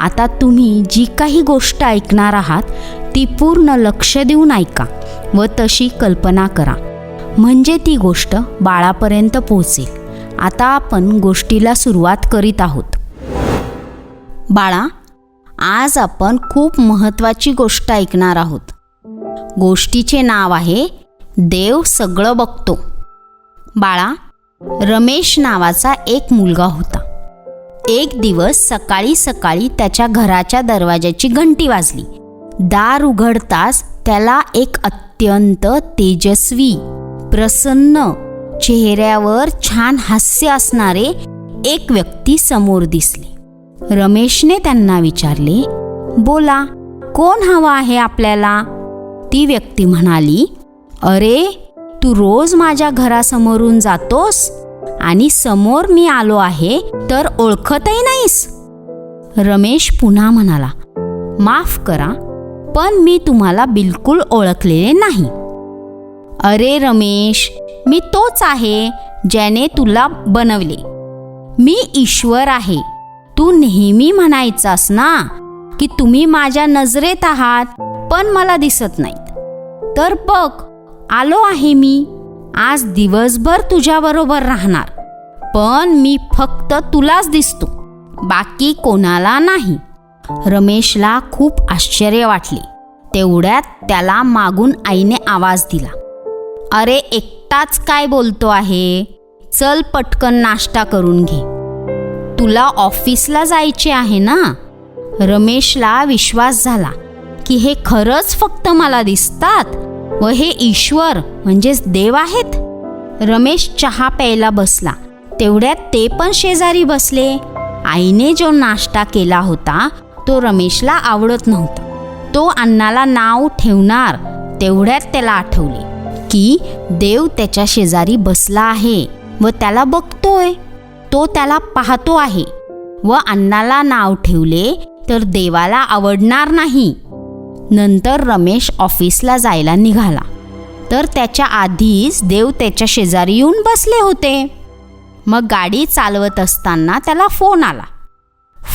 आता तुम्ही जी काही गोष्ट ऐकणार आहात ती पूर्ण लक्ष देऊन ऐका व तशी कल्पना करा. म्हणजे ती गोष्ट बाळापर्यंत पोहोचेल. आता आपण गोष्टीला सुरुवात करीत आहोत. बाळा आज आपण खूप महत्त्वाची गोष्ट ऐकणार आहोत. गोष्टीचे नाव आहे देव सगळं बघतो. बाळा रमेश नावाचा एक मुलगा होता. एक दिवस सकाळी सकाळी त्याच्या घराच्या दरवाजाची घंटी वाजली. दार उघडताच त्याला एक अत्यंत तेजस्वी प्रसन्न चेहऱ्यावर छान हास्य असणारे एक व्यक्ती समोर दिसले. रमेशने त्यांना विचारले बोला कोण हवा आहे आपल्याला? ती व्यक्ती म्हणाली अरे तू रोज माझ्या घरासमोरून जातोस? आणि समोर मी आलो आहे तर ओळखतही नाहीस. रमेश पुन्हा म्हणाला माफ करा पण मी तुम्हाला बिलकुल ओळखलेले नाही. अरे रमेश मी तोच आहे ज्याने तुला बनवले. मी ईश्वर आहे. तू नेहमी म्हणायचास ना की तुम्ही माझ्या नजरेत आहात पण मला दिसत नाहीत. तर बघ आलो आहे मी. आज दिवसभर तुझ्याबरोबर राहणार. पण मी फक्त तुलाच दिसतो. बाकी कोणाला नाही. रमेशला खूप आश्चर्य वाटले. तेवढ्यात त्याला मागून आईने आवाज दिला. अरे एकटाच काय बोलतो आहे? चल पटकन नाश्ता करून घे. तुला ऑफिसला जायचे आहे ना? रमेशला विश्वास झाला की हे खरंच फक्त मला दिसतात? व हे ईश्वर म्हणजेच देव आहेत? रमेश चहा प्यायला बसला. तेवढ्यात ते पण शेजारी बसले. आईने जो नाश्ता केला होता तो रमेशला आवडत नव्हता. तो अण्णाला नाव ठेवणार तेवढ्यात त्याला आठवले की देव त्याच्या शेजारी बसला आहे व त्याला बघतोय. तो त्याला पाहतो आहे. व अण्णाला नाव ठेवले तर देवाला आवडणार नाही. नंतर रमेश ऑफिसला जायला निघाला. तर त्याच्या आधीच देव त्याच्या शेजारी येऊन बसले होते. मग गाडी चालवत असताना त्याला फोन आला.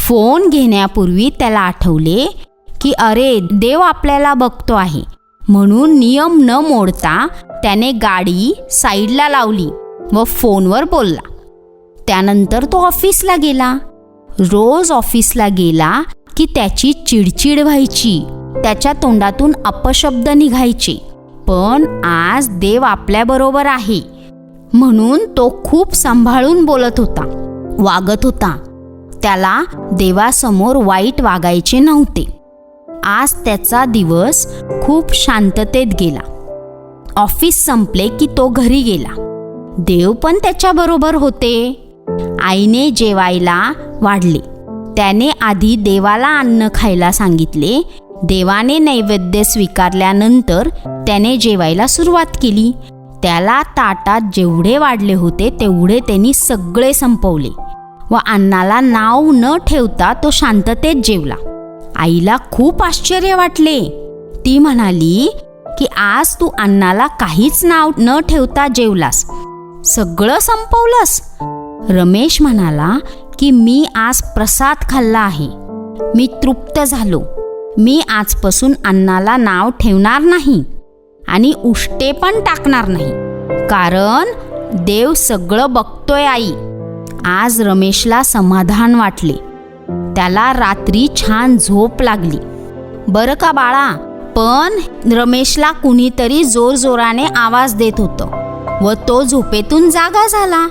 फोन घेण्यापूर्वी त्याला आठवले की अरे देव आपल्याला बघतो आहे. म्हणून नियम न मोडता त्याने गाडी साईडला लावली व फोनवर बोलला. त्यानंतर तो ऑफिसला गेला. रोज ऑफिसला गेला की त्याची चिडचिड व्हायची. त्याच्या तोंडातून अपशब्द निघायचे. पण आज देव आपल्याबरोबर आहे. म्हणून तो खूप सांभाळून बोलत होता. वागत होता. त्याला देवासमोर वाईट वागायचे नव्हते. आज त्याचा दिवस खूप शांततेत गेला. ऑफिस संपले की तो घरी गेला. देव पण त्याच्याबरोबर होते. आईने जेवायला वाढले. त्याने आधी देवाला अन्न खायला सांगितले. देवाने नैवेद्य स्वीकारल्यानंतर त्याने जेवायला सुरुवात केली. त्याला ताटात जेवढे वाढले होते तेवढे त्यांनी सगळे संपवले व अन्नाला नाव न ठेवता तो शांततेत जेवला. आईला खूप आश्चर्य वाटले. ती म्हणाली की आज तू अन्नाला काहीच नाव न ठेवता जेवलास. सगळं संपवलंस. रमेश म्हणाला की मी आज प्रसाद खाल्ला आहे. मी तृप्त झालो. मी आजपासून अन्नाला नाव ठेवणार नाही आणि उष्टे पण टाकणार नाही. कारण देव सगळं बघतोय आई. आज रमेशला समाधान वाटले. त्याला रात्री छान झोप लागली. बरं का बाळा? पण रमेशला कुणीतरी जोरजोराने आवाज देत होतं व तो झोपेतून जागा झाला.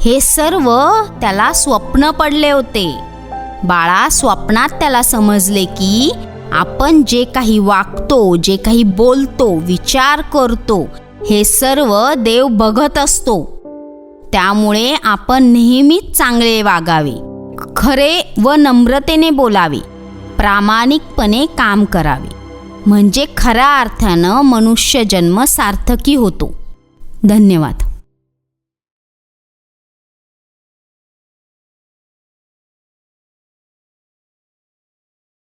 हे सर्व त्याला स्वप्न पडले होते. बाळा स्वप्नात त्याला समजले की आपण जे काही वागतो जे काही बोलतो विचार करतो हे सर्व देव बघत असतो. त्यामुळे आपण नेहमीच चांगले वागावे खरे व नम्रतेने बोलावे प्रामाणिकपणे काम करावे. म्हणजे खऱ्या अर्थानं मनुष्य जन्म सार्थकी होतो. धन्यवाद.